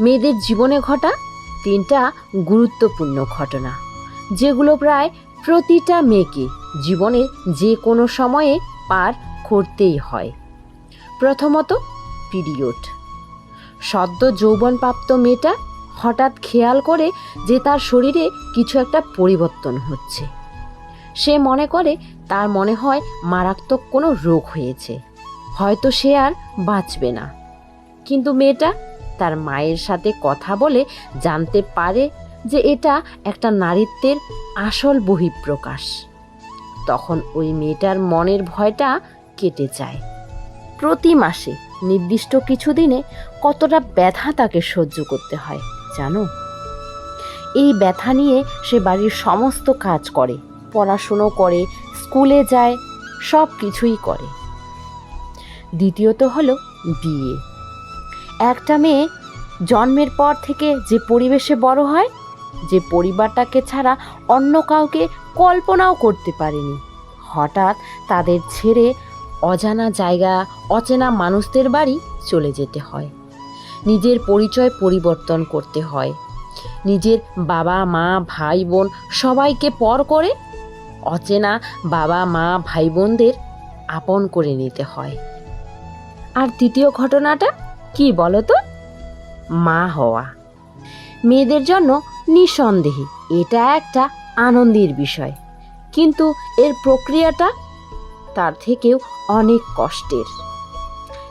মেয়েদের জীবনে ঘটা তিনটা গুরুত্বপূর্ণ ঘটনা, যেগুলো প্রায় প্রতিটা মেয়েকে জীবনে যে কোনো সময়ে পার করতেই হয়। প্রথমত, পিরিয়ড। সদ্য যৌবনপ্রাপ্ত মেয়েটা হঠাৎ খেয়াল করে যে তার শরীরে কিছু একটা পরিবর্তন হচ্ছে। সে মনে করে তার মনে হয় মারাত্মক কোনো রোগ হয়েছে, হয়তো সে আর বাঁচবে না। কিন্তু মেয়েটা তার মায়ের সাথে কথা বলে জানতে পারে যে এটা একটা নারীত্বের আসল বহিঃপ্রকাশ। তখন ওই মেয়েটার মনের ভয়টা কেটে যায়। প্রতি মাসে নির্দিষ্ট কিছু দিনে কতটা ব্যথা তাকে সহ্য করতে হয়, জানো? এই ব্যথা নিয়ে সে বাড়ির সমস্ত কাজ করে, পড়াশুনো করে, স্কুলে যায় সব কিছুই করে। দ্বিতীয়ত হলো বিয়ে। একটা মেয়ে জন্মের পর থেকে যে পরিবেশে বড় হয়, যে পরিবারটাকে ছাড়া অন্য কাউকে কল্পনাও করতে পারেনি। হঠাৎ তাদের ছেড়ে অজানা জায়গা, অচেনা মানুষদের বাড়ি চলে যেতে হয়। নিজের পরিচয় পরিবর্তন করতে হয়। নিজের বাবা, মা, ভাই, বোন সবাইকে পর করে অচেনা বাবা, মা, ভাই, বোনদের আপন করে নিতে হয়। আর তৃতীয় ঘটনাটা? কি বলো তো? মা হওয়া। মেয়েদের জন্য নিঃসন্দেহে এটা একটা আনন্দের বিষয়। কিন্তু এর প্রক্রিয়াটা তার থেকেও অনেক কষ্টের।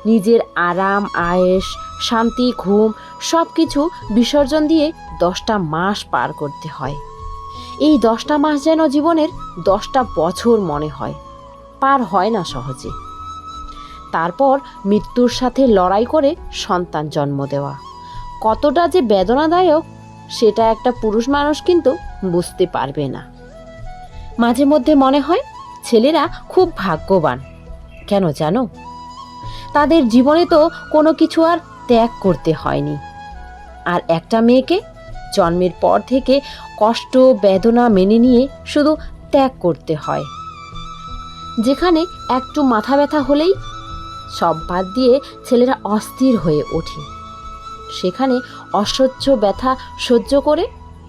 নিজের আরাম আয়েস শান্তি, ঘুম সব কিছু বিসর্জন দিয়ে দশটা মাস পার করতে হয়। এই দশটা মাস যেন জীবনের দশটা বছর মনে হয়। পার হয় না সহজে। তারপর মৃত্যুর সাথে লড়াই করে সন্তান জন্ম দেওয়া। কতটা যে বেদনাদায়ক, সেটা একটা পুরুষ মানুষ কিন্তু বুঝতে পারবে না। মাঝে মধ্যে মনে হয় ছেলেরা খুব ভাগ্যবান। কেন জানো? তাদের জীবনে তো কোনো কিছু আর ত্যাগ করতে হয়নি। আর একটা মেয়েকে জন্মের পর থেকে কষ্ট, বেদনা মেনে নিয়ে শুধু ত্যাগ করতে হয়। যেখানে একটু মাথা ব্যথা হলেই সব বাদ দিয়ে ছেলেরা অস্থির হয়ে ওঠে। সেখানে অসহ্য ব্যথা সহ্য করে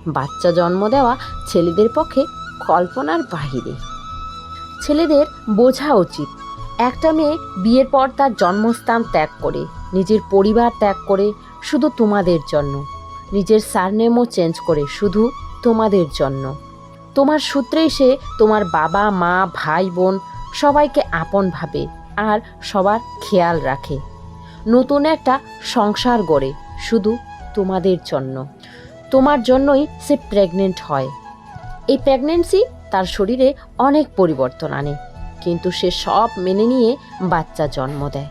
বাচ্চা জন্ম দেওয়া ছেলেদের পক্ষে কল্পনার বাহিরে। ছেলেদের বোঝা উচিত। একটা মেয়ে বিয়ের পর তার জন্মস্থান ত্যাগ করে, নিজের পরিবার ত্যাগ করে শুধু তোমাদের জন্য। নিজের সারনেমও চেঞ্জ করে শুধু তোমাদের জন্য। তোমার সূত্রেই সে তোমার বাবা, মা, ভাই, বোন সবাইকে আপন ভাবে আর সবার খেয়াল রাখে। নতুন একটা সংসার গড়ে শুধু তোমাদের জন্য। তোমার জন্যই সে প্রেগনেন্ট হয়। এই প্রেগনেন্সি তার শরীরে অনেক পরিবর্তন আনে, কিন্তু সে সব মেনে নিয়ে বাচ্চা জন্ম দেয়।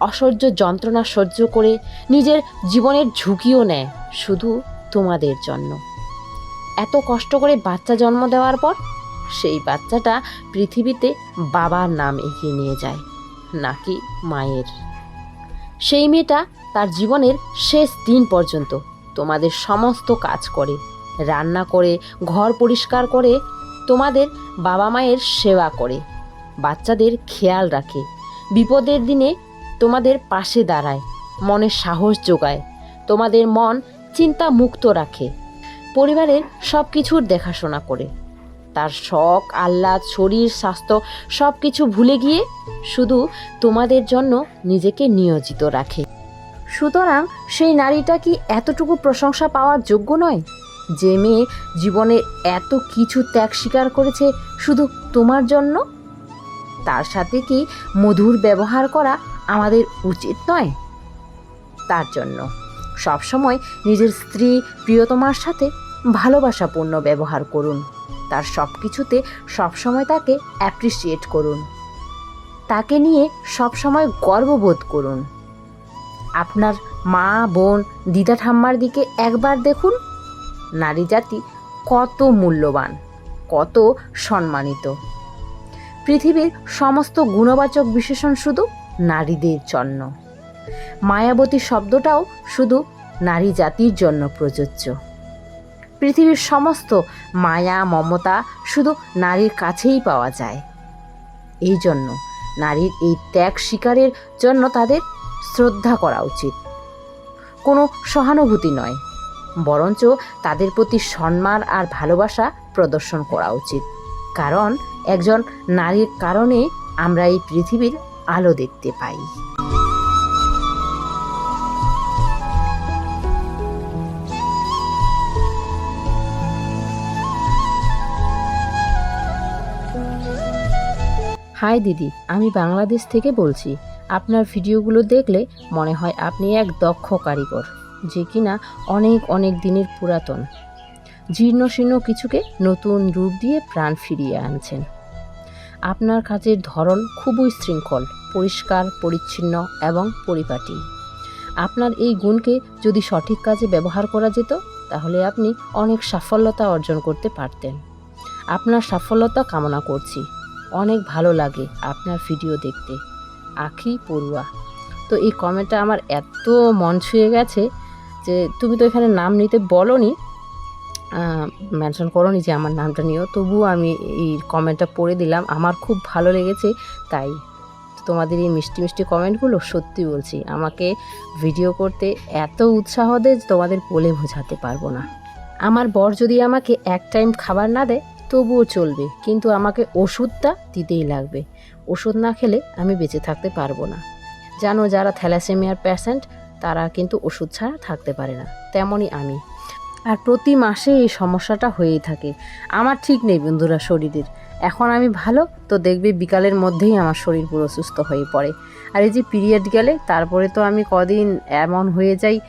অসহ্য যন্ত্রণা সহ্য করে নিজের জীবনের ঝুঁকিও নেয় শুধু তোমাদের জন্য। এত কষ্ট করে বাচ্চা জন্ম দেওয়ার পর সেই বাচ্চাটা পৃথিবীতে বাবার নাম এগিয়ে নিয়ে যায়, নাকি মায়ের। সেই মেয়েটা তার জীবনের শেষ দিন পর্যন্ত তোমাদের সমস্ত কাজ করে, রান্না করে, ঘর পরিষ্কার করে, তোমাদের বাবা মায়ের সেবা করে, বাচ্চাদের খেয়াল রাখে, বিপদের দিনে তোমাদের পাশে দাঁড়ায়, মনে সাহস যোগায়, তোমাদের মন চিন্তা মুক্ত রাখে, পরিবারের সব কিছুর দেখাশোনা করে। তার শখ, আহ্লাদ, শরীর, স্বাস্থ্য সব কিছু ভুলে গিয়ে শুধু তোমাদের জন্য নিজেকে নিয়োজিত রাখে। সুতরাং সেই নারীটা কি এতটুকু প্রশংসা পাওয়ার যোগ্য নয়? যে মেয়ে জীবনে এত কিছু ত্যাগ স্বীকার করেছে শুধু তোমার জন্য? তার সাথে কি মধুর ব্যবহার করা আমাদের উচিত নয়? তার জন্য। সবসময় নিজের স্ত্রী, প্রিয়তমার সাথে ভালোবাসাপূর্ণ ব্যবহার করুন। তার সব কিছুতে সবসময় তাকে অ্যাপ্রিসিয়েট করুন। তাকে নিয়ে সবসময় গর্ববোধ করুন। আপনার মা, বোন, দিদা ঠাম্মার দিকে একবার দেখুন, নারী জাতি কত মূল্যবান, কত সম্মানিত। পৃথিবীর সমস্ত গুণবাচক বিশেষণ শুধু নারীদের জন্য। মায়াবতী শব্দটাও শুধু নারী জাতির জন্য প্রযোজ্য। পৃথিবীর সমস্ত মায়া, মমতা শুধু নারীর কাছেই পাওয়া যায়। এই জন্য নারীর এই ত্যাগ শিকারের জন্য তাদের শ্রদ্ধা করা উচিত। কোনো সহানুভূতি নয়, বরঞ্চ তাদের প্রতি সম্মান আর ভালোবাসা প্রদর্শন করা উচিত। কারণ একজন নারীর কারণে আমরা এই পৃথিবীর আলো দেখতে পাই। হাই দিদি, আমি বাংলাদেশ থেকে বলছি। আপনার ভিডিওগুলো দেখলে মনে হয় আপনি এক দক্ষ কারিগর, যে কিনা অনেক অনেক দিনের পুরাতন। জীর্ণ শীর্ণ কিছুকে নতুন রূপ দিয়ে প্রাণ ফিরিয়ে আনছেন। আপনার কাজের ধরন খুবই শৃঙ্খল, পরিষ্কার, পরিচ্ছন্ন এবং পরিপাটি। আপনার এই গুণকে যদি সঠিক কাজে ব্যবহার করা যেত, তাহলে আপনি অনেক সাফল্যতা অর্জন করতে পারতেন। আপনার সাফল্যতা কামনা করছি। অনেক ভালো লাগে আপনার ভিডিও দেখতে। আখি পড়ুয়া। তো এই কমেন্টটা আমার এত মন ছুঁয়ে গেছে যে তুমি তো এখানে নাম নিতে বলনি মেনশন করনি যে আমার নামটা নিও। তবুও আমি এই কমেন্টটা পড়ে দিলাম। আমার খুব ভালো লেগেছে, তাই তোমাদের এই মিষ্টি মিষ্টি কমেন্টগুলো সত্যি বলছি, আমাকে ভিডিও করতে এত উৎসাহ দেয় তোমাদের বলে বোঝাতে পারব না। আমার বর যদি আমাকে এক টাইম খাবার না দেয় তবুও চলবে কিন্তু আমাকে ওষুধটা দিতেই লাগবে। ওষুধ না খেলে আমি বেঁচে থাকতে পারব না। জানো যারা থ্যালাসেমিয়ার প্যাশেন্ট তারা কিন্তু ওষুধ ছাড়া থাকতে পারে না। তেমনই আমি। আর প্রতি মাসে এই সমস্যাটা হয়েই থাকে। আমার ঠিক নেই বন্ধুরা শরীরের। এখন আমি ভালো তো দেখবে বিকালের মধ্যেই আমার শরীর পুরো সুস্থ হয়ে পড়ে। আর এই যে পিরিয়ড গেলে তারপরে তো আমি কদিন এমন হয়ে যাই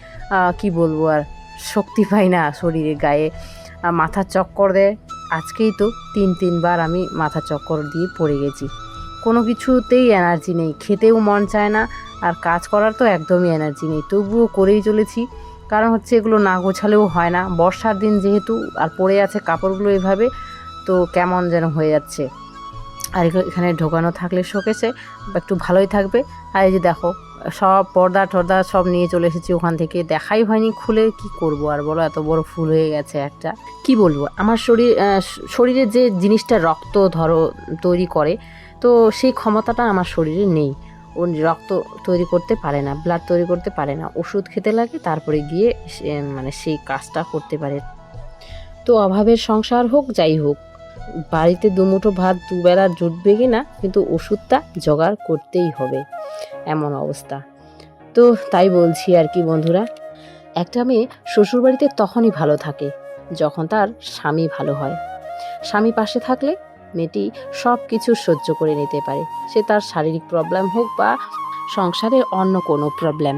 কি বলব আর শক্তি পাই না শরীরে গায়ে। আহ, মাথা চক্কর দেয় আজকেই তো তিন তিনবার আমি মাথা চক্কর দিয়ে পড়ে গেছি। কোনো কিছুতেই এনার্জি নেই, খেতেও মন চায় না, আর কাজ করার তো একদমই এনার্জি নেই। তবুও করেই চলেছি। কারণ হচ্ছে এগুলো না গোছালেও হয় না। বর্ষার দিন যেহেতু আর পড়ে আছে কাপড়গুলো এভাবে, তো কেমন যেন হয়ে যাচ্ছে। আর এখানে ঢোকানো থাকলে শোকেছে একটু ভালোই থাকবে। আর এই যে দেখো, সব পর্দা টর্দা সব নিয়ে চলে এসেছি ওখান থেকে। দেখাই হয়নি, খুলে কি করব আর বলো, এত বড় ফুল হয়ে গেছে একটা। কি বলব, আমার শরীর শরীরে যে জিনিসটা রক্ত ধরো তৈরি করে, তো সেই ক্ষমতাটা আমার শরীরে নেই। ও রক্ত তৈরি করতে পারে না ব্লাড তৈরি করতে পারে না। ওষুধ খেতে লাগে, তারপরে গিয়ে মানে সেই কাজটা করতে পারে। তো অভাবের সংসার হোক, যাই হোক বাড়িতে দুমুঠো ভাত দুবেলা জুটবে কি না, কিন্তু ওষুধটা জোগাড় করতেই হবে, এমন অবস্থা। তো তাই বলছি আর কি বন্ধুরা, একটা মেয়ে শ্বশুরবাড়িতে তখনই ভালো থাকে, যখন তার স্বামী ভালো হয়। স্বামী পাশে থাকলে মেয়েটি সব কিছু সহ্য করে নিতে পারে, সে তার শারীরিক প্রবলেম হোক বা সংসারের অন্য কোনো প্রবলেম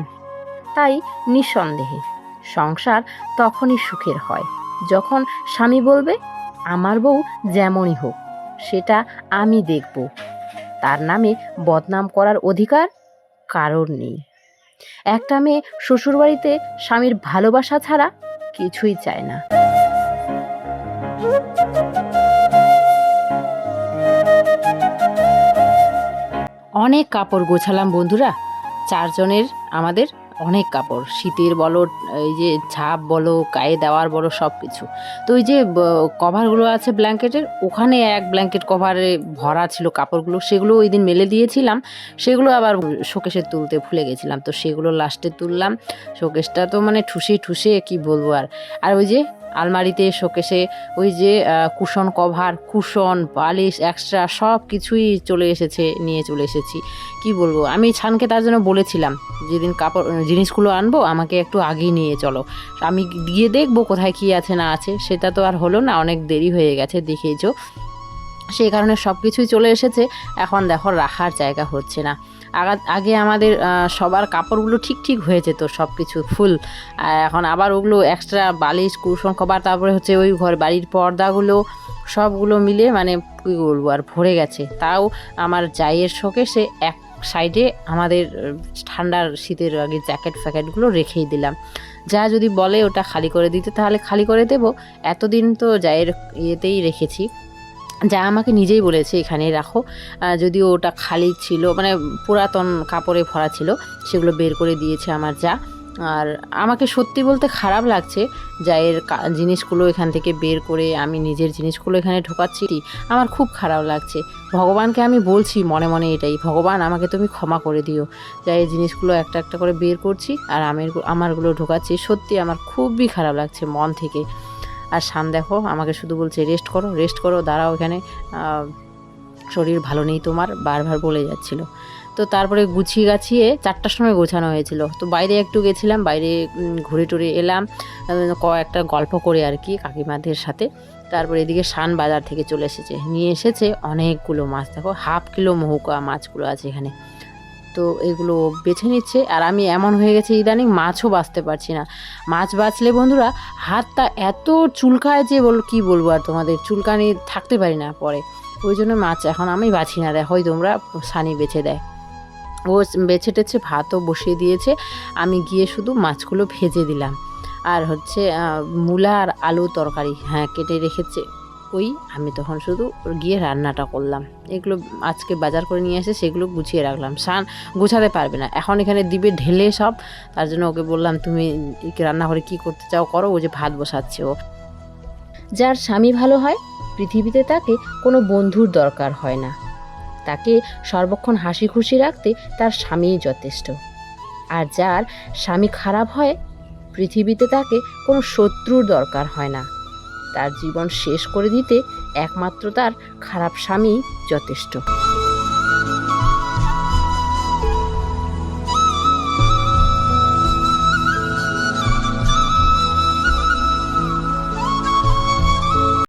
তাই নিঃসন্দেহে সংসার তখনই সুখের হয়, যখন স্বামী বলবে আমার বউ যেমনই হোক, সেটা আমি দেখব। তার নামে বদনাম করার অধিকার কারোর নেই। একটা মেয়ে শ্বশুরবাড়িতে স্বামীর ভালোবাসা ছাড়া কিছুই চায় না। অনেক কাপড় গোছালাম বন্ধুরা, চারজনের আমাদের অনেক কাপড়। শীতের বলো, এই যে ছাপ বলো, গায়ে দেওয়ার বলো সব কিছু তো ওই যে কভারগুলো আছে ব্ল্যাঙ্কেটের, ওখানে এক ব্ল্যাঙ্কেট কভারে ভরা ছিল কাপড়গুলো। সেগুলো ওই দিন মেলে দিয়েছিলাম। সেগুলো আবার শোকেশে তুলতে ভুলে গেছিলাম। তো সেগুলো লাস্টে তুললাম। শোকেশটা তো মানে ঠুসে ঠুসে কি বলব আর। আর ওই যে আলমারিতে শোকেসে ওই যে কুশন কভার, কুশন বালিশ এক্সট্রা সব কিছুই চলে এসেছে, নিয়ে চলে এসেছি। কি বলব? আমি ছানকে তার জন্য বলেছিলাম, যেদিন কাপড়, জিনিসগুলো আনব, আমাকে একটু আগেই নিয়ে চলো। আমি গিয়ে দেখব কোথায় কি আছে না আছে, সেটা তো আর হলো না, অনেক দেরি হয়ে গেছে, দেখেইছো? সেই কারণে সব কিছুই চলে এসেছে। এখন দেখো, রাখার জায়গা হচ্ছে না। আগা- আমাদের সবার কাপড়গুলো ঠিক ঠিক হয়ে যেত সব কিছু ফুল এখন আবার ওগুলো এক্সট্রা বালিশ কুশন কভার, তারপরে হচ্ছে ওই ঘর, বাড়ির পর্দাগুলো সবগুলো মিলে মানে কী বলব, আর ভরে গেছে। তাও আমার জাইয়ের শোকে সে এক সাইডে আমাদের ঠান্ডার শীতের আগে জ্যাকেট ফ্যাকেটগুলো রেখেই দিলাম। যা যদি বলে ওটা খালি করে দিতে, তাহলে খালি করে দেবো। এতদিন তো জায়ের ইয়েতেই রেখেছি। যা আমাকে নিজেই বলেছে এখানে রাখো। যদিও ওটা খালি ছিল মানে পুরাতন কাপড়ে ভরা ছিল, সেগুলো বের করে দিয়েছে আমার যা। আর আমাকে সত্যি বলতে খারাপ লাগছে যা এর জিনিসগুলো এখান থেকে বের করে আমি নিজের জিনিসগুলো এখানে ঢোকাচ্ছি। আমার খুব খারাপ লাগছে। ভগবানকে আমি বলছি মনে মনে এটাই, ভগবান, আমাকে তুমি ক্ষমা করে দিও। যা এই জিনিসগুলো একটা একটা করে বের করছি আর আমি আমারগুলো ঢোকাচ্ছি। সত্যি আমার খুবই খারাপ লাগছে মন থেকে। আর শান দেখো, আমাকে শুধু বলছে রেস্ট করো রেস্ট করো, দাঁড়াও এখানে। শরীর ভালো নেই তোমার, বারবার বলে যাচ্ছিল। তো তারপরে গুছিয়ে গাছিয়ে চারটার সময় গোছানো হয়েছিল। তো বাইরে একটু গেছিলাম, বাইরে ঘুরে টুরে এলাম কয়েকটা গল্প করে আর কি কাকিমাদের সাথে। তারপরে এদিকে শান বাজার থেকে চলে এসেছে। নিয়ে এসেছে অনেকগুলো মাছ। দেখো, হাফ কিলো মহুকা মাছগুলো আছে এখানে। তো এগুলো বেছে নিচ্ছে। আর আমি এমন হয়ে গেছে ইদানিং মাছও বাছতে পারছি না। মাছ বাছলে বন্ধুরা হাতটা এত চুলকায় যে বল কি বলব আর তোমাদের? চুলকানি থাকতে পারি না পরে। ওই জন্য মাছ এখন আমি বাছি না। দেখো, ওই তোমরা সানি বেছে দেয়। ও বেছে টেছে ভাতও বসিয়ে দিয়েছে। আমি গিয়ে শুধু মাছগুলো ভেজে দিলাম। আর হচ্ছে মূলা আর আলু তরকারি। হ্যাঁ কেটে রেখেছে। ওই আমি তখন শুধু গিয়ে রান্নাটা করলাম। এগুলো আজকে বাজার করে নিয়ে এসে সেগুলো গুছিয়ে রাখলাম। সান গুছাতে পারবে না। এখন এখানে দিবে ঢেলে সব। তার জন্য ওকে বললাম, তুমি রান্নাঘরে কি করতে চাও করো ও যে ভাত বসাচ্ছে ও। যার স্বামী ভালো হয়, পৃথিবীতে তাকে কোনো বন্ধুর দরকার হয় না। তাকে সর্বক্ষণ হাসি খুশি রাখতে তার স্বামীই যথেষ্ট। আর যার স্বামী খারাপ হয়, পৃথিবীতে তাকে কোনো শত্রুর দরকার হয় না। তার জীবন শেষ করে দিতে একমাত্র তার খারাপ স্বামী যথেষ্ট।